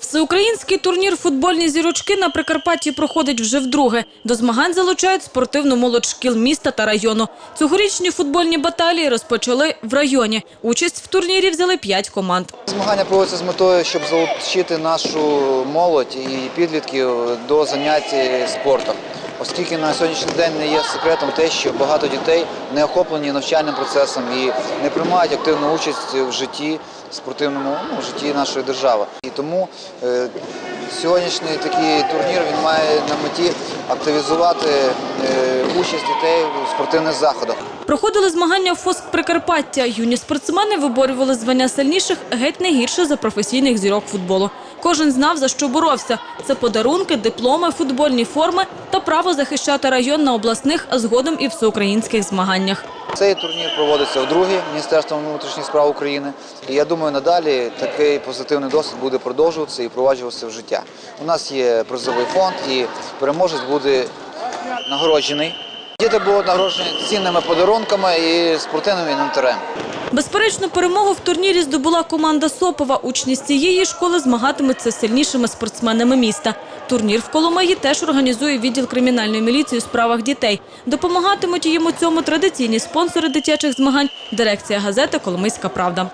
Всеукраїнський турнір «Футбольні зірочки» на Прикарпатті проходить вже вдруге. До змагань залучають спортивну молодь шкіл міста та району. Цьогорічні футбольні баталії розпочали в районі. Участь в турнірі взяли п'ять команд. Змагання проводяться з метою, щоб залучити нашу молодь і підлітків до занять спортом. Оскільки на сьогоднішній день не є секретом те, що багато дітей не охоплені навчальним процесом і не приймають активну участь в житті спортивному ну, в житті нашої держави. І тому е, сьогоднішній такий турнір він має на меті активізувати е, участь дітей у спортивних заходах. Проходили змагання в ФОСК Прикарпаття. Юні спортсмени виборювали звання сильніших геть не гірше за професійних зірок футболу. Кожен знав, за що боровся. Це подарунки, дипломи, футбольні форми та право захищати район на обласних, а згодом і всеукраїнських змаганнях. Цей турнір проводиться вдруге Міністерством внутрішніх справ України. І я думаю, надалі такий позитивний досвід буде продовжуватися і впроваджуватися в життя. У нас є призовий фонд і переможець буде нагороджений. Діти будуть нагороджені цінними подарунками і спортивним інвентарем. Безперечно, перемогу в турнірі здобула команда Сопова. Учні з цієї школи змагатимуться з сильнішими спортсменами міста. Турнір в Коломиї теж організує відділ кримінальної міліції у справах дітей. Допомагатимуть їм у цьому традиційні спонсори дитячих змагань – дирекція газети «Коломийська правда».